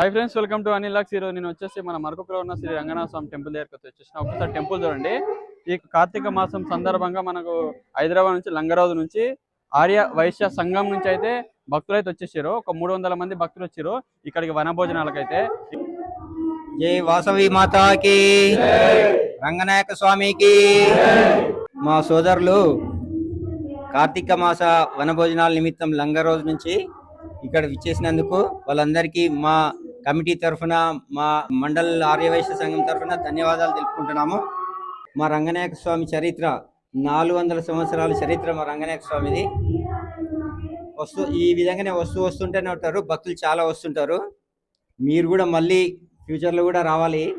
Hi friends welcome to Anil lakhs ఈరోజు నేను వచ్చేసి మన మరొకలో ఉన్న శ్రీ రంగనాథ స్వామి టెంపుల్ దగ్గరికి వచ్చేసిన ఒకసారి టెంపుల్ చూడండి. ఈ కార్తీక మాసం సందర్భంగా మనకు హైదరాబాద్ నుంచి లంగరాజు నుంచి ఆర్య వైశ్య సంఘం నుంచి అయితే భక్తులు అయితే వచ్చేసారు. ఒక మూడు వందల మంది భక్తులు వచ్చారు. ఇక్కడికి వనభోజనాలకైతే. జై వాసవి మాతాకి. రంగనాయక స్వామికి. మా సోదరులు కార్తీక మాస వనభోజనాల నిమిత్తం లంగరోజు నుంచి ఇక్కడ విచ్చేసినందుకు వాళ్ళందరికీ మా కమిటీ తరఫున మా మండల్ ఆర్యవైశ్య సంఘం తరఫున ధన్యవాదాలు తెలుపుకుంటున్నాము. మా రంగనాయక స్వామి చరిత్ర నాలుగు వందల సంవత్సరాల చరిత్ర మా రంగనాయక స్వామిది. వస్తూ ఈ విధంగానే వస్తూ వస్తుంటేనే ఉంటారు. భక్తులు చాలా వస్తుంటారు. మీరు కూడా మళ్ళీ ఫ్యూచర్లో కూడా రావాలి.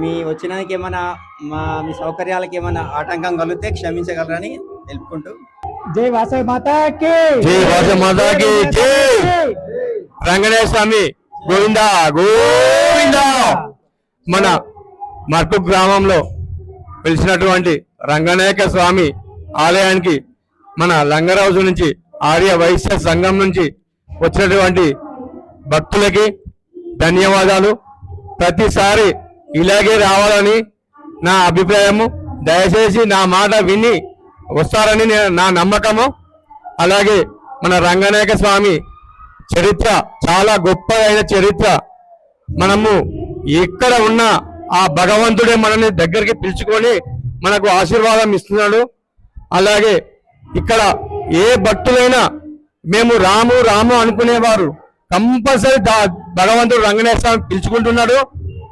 మీ వచ్చినానికి ఏమైనా మా మీ సౌకర్యాలకు ఏమైనా ఆటంకం కలిగితే క్షమించగలరని తెలుపుకుంటూ. జై వాసవి మాతాకి! జై వాసవి మాతాకి! జై. రంగనాయ స్వామి గోవింద గోవింద. మన మర్కు గ్రామంలో పిలిచినటువంటి రంగనాయక స్వామి ఆలయానికి మన లంగరాజు నుంచి ఆర్య వైశ్య సంఘం నుంచి వచ్చినటువంటి భక్తులకి ధన్యవాదాలు. ప్రతిసారి ఇలాగే రావాలని నా అభిప్రాయము. దయచేసి నా మాట విని వస్తారని నా నమ్మకము. అలాగే మన రంగనాయక స్వామి చరిత్ర చాలా గొప్పదైన చరిత్ర. మనము ఎక్కడ ఉన్నా ఆ భగవంతుడే మనల్ని దగ్గరికి పిలుచుకొని మనకు ఆశీర్వాదం ఇస్తున్నాడు. అలాగే ఇక్కడ ఏ భక్తులైనా మేము రాము రాము అనుకునేవారు. కంపల్సరీ దా- భగవంతుడు రంగనేశ్వర స్వామి పిలుచుకుంటున్నాడు.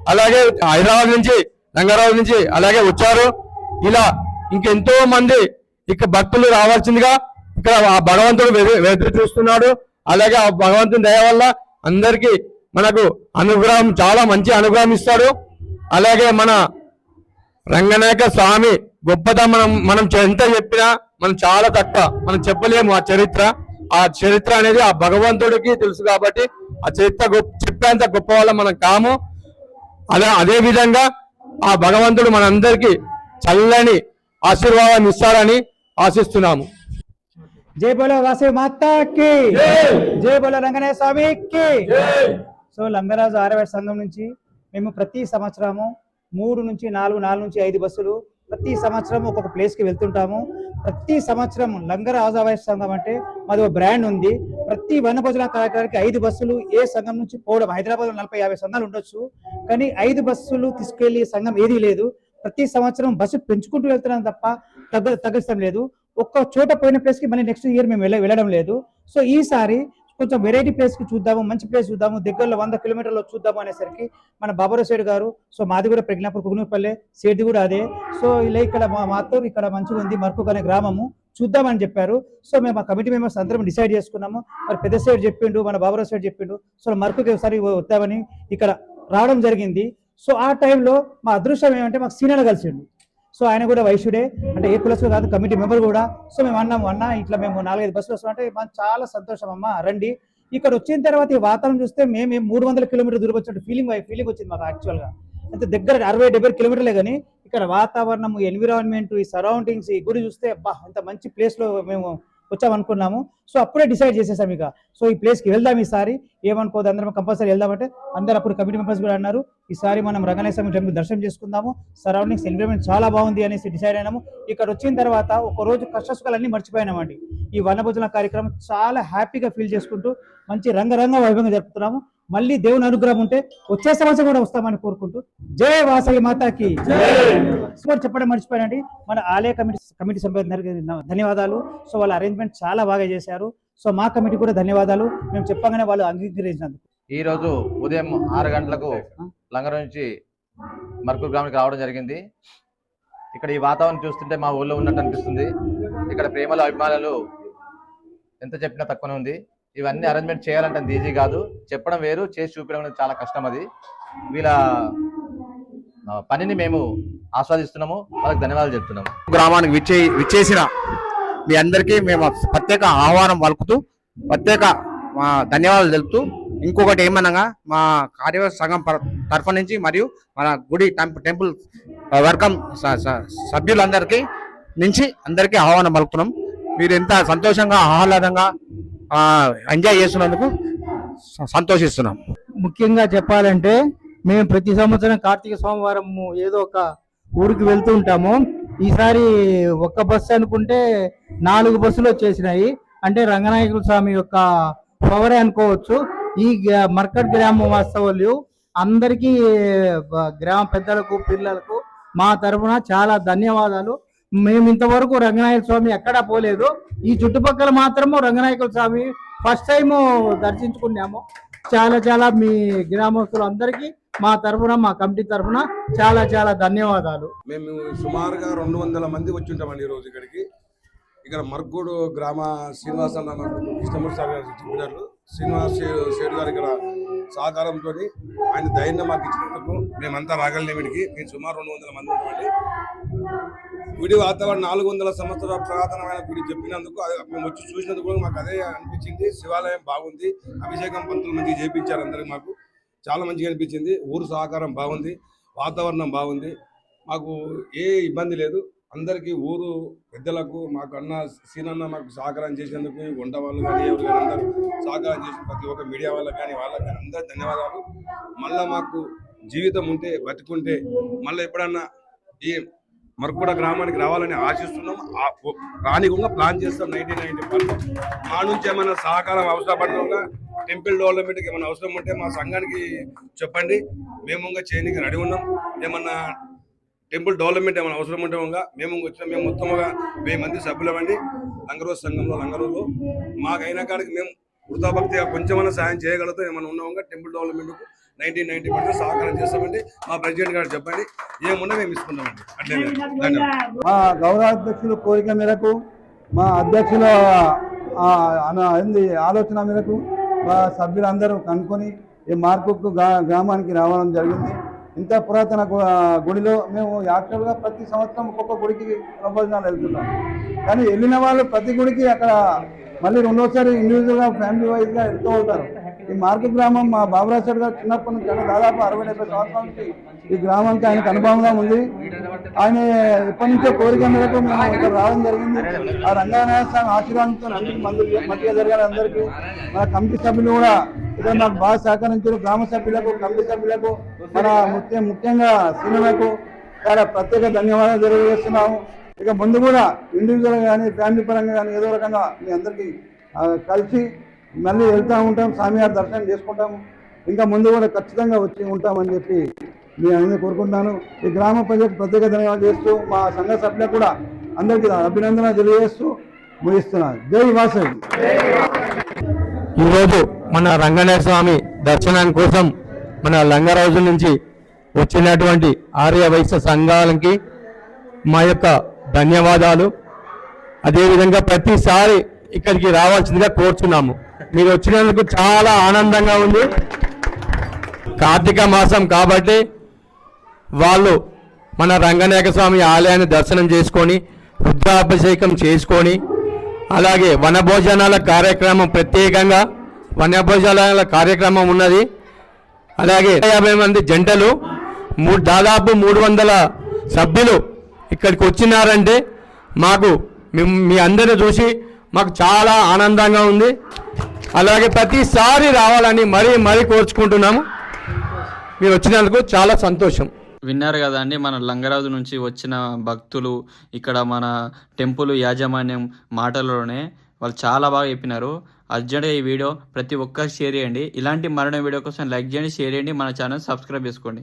అలాగే హైదరాబాద్ నుంచి రంగారావు నుంచి అలాగే వచ్చారు. ఇలా ఇంకెంతో మంది ఇక భక్తులు రావాల్సిందిగా ఇక్కడ ఆ భగవంతుడు వెదురు చూస్తున్నాడు. అలాగే ఆ భగవంతుని దయ వల్ల అందరికీ మనకు అనుగ్రహం చాలా మంచి అనుగ్రహం ఇస్తాడు. అలాగే మన రంగనాయక స్వామి గొప్పతనం మనం మనం ఎంత చెప్పినా మనం చాలా తక్కువ మనం చెప్పలేము ఆ చరిత్ర. ఆ చరిత్ర అనేది ఆ భగవంతుడికి తెలుసు కాబట్టి ఆ చరిత్ర గొప్ప చెప్పేంత గొప్ప వాళ్ళం మనం కాము. అలా అదే విధంగా ఆ భగవంతుడు మనందరికీ చల్లని ఆశీర్వాదం ఇస్తారని ఆశిస్తున్నాము. జై బోలో వాసవి మాతాకి. జై. బోలో రంగనాయ స్వామికి. సో లంగరాజు ఆరవై సంఘం నుంచి మేము ప్రతి సంవత్సరము మూడు నుంచి నాలుగు నాలుగు నుంచి ఐదు బస్సులు ప్రతి సంవత్సరం ఒక్కొక్క place కి వెళ్తుంటాము. ప్రతి సంవత్సరం లంగరాజు ఆరవై సంఘం అంటే మాది ఒక బ్రాండ్ ఉంది. ప్రతి వనభోజన కార్యక్రమానికి ఐదు బస్సులు ఏ సంఘం నుంచి పోవడం హైదరాబాద్ నలభై యాభై సంఘాలు ఉండొచ్చు. కానీ ఐదు బస్సులు తీసుకెళ్ళి సంఘం ఏదీ లేదు. ప్రతి సంవత్సరం బస్సు పెంచుకుంటూ వెళ్తున్నాం తప్ప తగ్గ తగ్గిస్తాం లేదు. ఒక్క చోట పోయిన ప్లేస్కి మళ్ళీ నెక్స్ట్ ఇయర్ మేము వెళ్ళ వెళ్ళడం లేదు. సో ఈసారి కొంచెం వెరైటీ ప్లేస్కి చూద్దాము మంచి ప్లేస్ చూద్దాము దగ్గరలో వంద కిలోమీటర్లో చూద్దాము అనేసరికి మన బాబురావు సైడ్ గారు సో మాది కూడా ప్రజ్ఞాపూర్ కుగునూరుపల్లె సేది కూడా అదే. సో ఇలా ఇక్కడ మా మాతో ఇక్కడ మంచిగా ఉంది మర్కుక్ అనే గ్రామము. చూద్దామని చెప్పారు. సో మేము ఆ కమిటీ మెంబర్స్ అందరం డిసైడ్ చేసుకున్నాము. మరి పెద్ద సైడ్ చెప్పిండు మన బాబురావు సైడ్ చెప్పిండు. సో మర్కుకి ఒకసారి వద్దామని ఇక్కడ రావడం జరిగింది. సో ఆ టైంలో మా అదృష్టం ఏమంటే మాకు సీనియర్ కలిసిండు. సో ఆయన కూడా వైశ్యుడే. అంటే ఏ కులస్ కాదు కమిటీ మెంబర్ కూడా. సో మేము అన్నాము అన్న ఇట్లా మేము నాలుగైదు బస్సులు వస్తాం అంటే మాకు చాలా సంతోషం అమ్మ రండి. ఇక్కడ వచ్చిన తర్వాత ఈ వాతావరణం చూస్తే మేము మూడు వందల కిలోమీటర్ దూరం వచ్చినట్టు ఫీలింగ్ ఫీలింగ్ వచ్చింది మాకు యాక్చువల్గా అంటే దగ్గర అరవై డెబ్బై కిలోమీటర్లే కానీ ఇక్కడ వాతావరణం ఎన్విరాన్మెంట్ ఈ సరౌండింగ్స్ ఈ గుడి చూస్తే అబ్బా ఇంత మంచి ప్లేస్లో లో వచ్చాం వచ్చామనుకున్నాము. సో అప్పుడే డిసైడ్ చేసేసాం ఇక. సో ఈ ప్లేస్కి వెళ్దాం ఈసారి. ఏమనుకోదు అందరం కంపల్సరీ వెళ్దామంటే అందరు అప్పుడు కమిటీ మెంబర్స్ కూడా అన్నారు ఈసారి మనం రంగనాయ టెంపుల్ దర్శనం చేసుకుందాము. సరౌండింగ్స్ ఎన్విరాన్మెంట్ చాలా బాగుంది అనేసి డిసైడ్ అయినాము. ఇక్కడ వచ్చిన తర్వాత ఒక రోజు కష్టసుఖాలన్నీ మర్చిపోయినామండి. ఈ వనభోజన కార్యక్రమం చాలా హ్యాపీగా ఫీల్ చేసుకుంటూ మంచి రంగరంగ వైభవంగా జరుపుతున్నాము. మళ్ళీ దేవుని అనుగ్రహం ఉంటే వచ్చే సంవత్సరం కూడా వస్తామని కోరుకుంటూ జై వాసవి మాతాకి. సో చెప్పడం మర్చిపోయానండి. మన ఆలయ కమిటీ కమిటీ సభ్యులందరికీ ధన్యవాదాలు. సో వాళ్ళ అరేంజ్మెంట్ చాలా బాగా చేశారు. సో మా కమిటీ కూడా ధన్యవాదాలు. మేము చెప్పగానే వాళ్ళు అంగీకరించినందుకు. ఈ రోజు ఉదయం ఆరు గంటలకు లంగర నుంచి మర్కూరు గ్రామానికి రావడం జరిగింది. ఇక్కడ ఈ వాతావరణం చూస్తుంటే మా ఊళ్ళో ఉన్నట్టు అనిపిస్తుంది. ఇక్కడ ప్రేమలు అభిమానాలు ఎంత చెప్పినా తక్కువనే ఉంది. ఇవన్నీ అరేంజ్మెంట్ చేయాలంటే అంత ఈజీ కాదు. చెప్పడం వేరు చేసి చూపించడం అనేది చాలా కష్టం అది. వీళ్ళ పనిని మేము ఆస్వాదిస్తున్నాము. వాళ్ళకి ధన్యవాదాలు చెప్తున్నాము. గ్రామానికి విచ్చే విచ్చేసిన మీ అందరికీ మేము ప్రత్యేక ఆహ్వానం పలుకుతూ ప్రత్యేక మా ధన్యవాదాలు తెలుపుతూ ఇంకొకటి ఏమనగా మా కార్య సంఘం తరఫు నుంచి మరియు మన గుడి టెంప్- టెంపుల్ వర్గం స- స- సభ్యులందరికీ నుంచి అందరికీ ఆహ్వానం పలుకుతున్నాం. మీరు ఎంత సంతోషంగా ఆహ్లాదంగా ఎంజాయ్ చేస్తున్నందుకు స- సంతోషిస్తున్నాం. ముఖ్యంగా చెప్పాలంటే మేము ప్రతి సంవత్సరం కార్తీక సోమవారం ఏదో ఒక ఊరికి వెళ్తూ ఉంటాము. ఈసారి ఒక్క బస్సు అనుకుంటే నాలుగు బస్సులు వచ్చేసినాయి. అంటే రంగనాయకుల స్వామి యొక్క పవరే అనుకోవచ్చు. ఈ గ- మర్కట్ గ్రామ వాస్తవులు అందరికీ గ్రామ పెద్దలకు పిల్లలకు మా తరఫున చాలా ధన్యవాదాలు. మేము ఇంతవరకు రంగనాయక స్వామి ఎక్కడా పోలేదు. ఈ చుట్టుపక్కల మాత్రము రంగనాయక స్వామి ఫస్ట్ టైం దర్శించుకున్నాము. చాలా చాలా మీ గ్రామస్తులు అందరికీ మా తరఫున మా కమిటీ తరఫున చాలా చాలా ధన్యవాదాలు. మేము సుమారుగా రెండు వందల మంది వచ్చి ఉంటామండి ఈరోజు ఇక్కడికి. ఇక్కడ మర్గూడు గ్రామ శ్రీనివాస కృష్ణమూర్తి సార్ గారు చెప్పినారు. శ్రీనివాస్ శేడు గారి ఇక్కడ సహకారంతో ఆయన ధైర్యం మాకు ఇచ్చినందుకు మేమంతా రాగలిగిన వీడికి మేము సుమారు రెండు వందల మంది ఉంటామండి. గుడి వాతావరణం నాలుగు వందల సంవత్సరాల పురాతనమైన గుడి చెప్పినందుకు మేము వచ్చి చూసినందుకు కూడా మాకు అదే అనిపించింది. శివాలయం బాగుంది. అభిషేకం పంతులు మంచిగా చేయించారు అందరికి మాకు. చాలా మంచిగా అనిపించింది. ఊరు సహకారం బాగుంది. వాతావరణం బాగుంది. మాకు ఏ ఇబ్బంది లేదు. అందరికీ ఊరు పెద్దలకు మాకు అన్న సీనన్న మాకు సహకారం చేసేందుకు వంట వాళ్ళు కానీ ఎవరు కానీ అందరూ సహకారం చేసిన ప్రతి ఒక్క మీడియా వాళ్ళకి కానీ వాళ్ళకి కానీ అందరూ ధన్యవాదాలు. మళ్ళా మాకు జీవితం ఉంటే బతుకుంటే మళ్ళీ ఎప్పుడన్నా ఈ మరకుడ గ్రామానికి రావాలని ఆశిస్తున్నాం. ఆ- ఓ- రానికుండా ప్లాన్ చేస్తాం నైన్టీన్ నైన్టీ పర్సెంట్. మా నుంచి ఏమైనా సహకారం అవసరపడుతుందా టెంపుల్ డెవలప్మెంట్కి ఏమైనా అవసరం ఉంటే మా సంఘానికి చెప్పండి. మేము ఇంకా చేయడానికి రెడీ ఉన్నాం. ఏమన్నా టెంపుల్ డెవలప్మెంట్ ఏమైనా అవసరం ఉంటే ఇంకా మేము వచ్చిన. మేము మొత్తంగా వెయ్యి మంది సభ్యులమండి. లంగరోజు సంఘంలో లంగరోజు మాకైన కాడికి మేము వృధాభక్తిగా కొంచెమైనా సాయం చేయగలుగుతాం. ఏమైనా ఉన్నాం టెంపుల్ డెవలప్మెంట్కు నైన్టీన్ నైన్టీ పర్సెంట్ సహకారం చేస్తామండి. మా ప్రెసిడెంట్ గారు చెప్పండి. ఏమున్నా మేము ఇస్తున్నామండి. అట్లే ధన్యవాదాలు. మా గౌరవాధ్యక్షుల కోరిక మేరకు మా అధ్యక్షుల ఆలోచన మేరకు మా సభ్యులందరూ కనుక్కొని ఈ మార్పుకు గ్రా- గ్రామానికి రావడం జరిగింది. ఇంత పురాతన గుడిలో మేము యాక్చువల్గా ప్రతి సంవత్సరం ఒక్కొక్క గుడికి ప్రపోజనాలు వెళ్తున్నాం కానీ వెళ్ళిన వాళ్ళు ప్రతి గుడికి అక్కడ మళ్ళీ రెండోసారి ఇండివిజువల్గా ఫ్యామిలీ వైజ్గా వెళ్తూ ఉంటారు. ఈ మార్గ గ్రామం మా బాబురాజ్ గారు చిన్నప్పటి నుంచి అంటే దాదాపు అరవై డెబ్బై సంవత్సరాల నుంచి ఈ గ్రామానికి ఆయనకు అనుభవంగా ఉంది. ఆయన ఎప్పటి నుంచో కోరిక మేరకు మేము ఇక్కడ రావడం జరిగింది. ఆ రంగనాథ స్వామి ఆశీర్వాదంతో అందరికీ మందులు మంచిగా జరగాలి అందరికీ. మన కమిటీ సభ్యులు కూడా ఇక్కడ మాకు బాగా సహకరించారు. గ్రామ సభ్యులకు కమిటీ సభ్యులకు మన ముఖ్య ముఖ్యంగా సినిమాకు చాలా ప్రత్యేక ధన్యవాదాలు తెలియజేస్తున్నాము. ఇక ముందు కూడా ఇండివిజువల్ కానీ ఫ్యామిలీ పరంగా కానీ ఏదో రకంగా మీ అందరికీ కలిసి మళ్ళీ వెళ్తూ ఉంటాం స్వామివారి దర్శనం చేసుకుంటాం. ఇంకా ముందు కూడా ఖచ్చితంగా వచ్చి ఉంటామని చెప్పి మీ అందరినీ కోరుకుంటున్నాను. ఈ గ్రామ ప్రజలకు ప్రత్యేక ధన్యవాదాలు చేస్తూ మా సంఘ సభ్యులకు కూడా అందరికీ అభినందన తెలియజేస్తూ ముగిస్తున్నాను జై వాసవి ఈరోజు మన రంగనాయ స్వామి దర్శనాని కోసం మన లంగరాజు నుంచి వచ్చినటువంటి ఆర్య వైశ్య సంఘాలకి మా యొక్క ధన్యవాదాలు. అదేవిధంగా ప్రతిసారి ఇక్కడికి రావాల్సిందిగా కోరుచున్నాము. మీరు వచ్చినందుకు చాలా ఆనందంగా ఉంది. కార్తీక మాసం కాబట్టి వాళ్ళు మన రంగనాయక స్వామి ఆలయాన్ని దర్శనం చేసుకొని రుద్రాభిషేకం చేసుకొని అలాగే వనభోజనాల కార్యక్రమం ప్రత్యేకంగా వనభోజనాల కార్యక్రమం ఉన్నది. అలాగే యాభై మంది జంటలు మూడు దాదాపు మూడు వందల సభ్యులు ఇక్కడికి వచ్చినారంటే మాకు మేము మీ అందరిని చూసి మాకు చాలా ఆనందంగా ఉంది. అలాగే ప్రతిసారి రావాలని మరీ మరీ కోర్చుకుంటున్నాము. మీరు వచ్చినందుకు చాలా సంతోషం. విన్నారు కదండి మన లంగరాజు నుంచి వచ్చిన భక్తులు ఇక్కడ మన టెంపుల్ యాజమాన్యం మాటలలోనే వాళ్ళు చాలా బాగా చెప్పినారు. అర్జెంట్గా ఈ వీడియో ప్రతి ఒక్కరు షేర్ చేయండి. ఇలాంటి మరణ వీడియో కోసం లైక్ చేయండి షేర్ చేయండి మన ఛానల్ సబ్స్క్రైబ్ చేసుకోండి.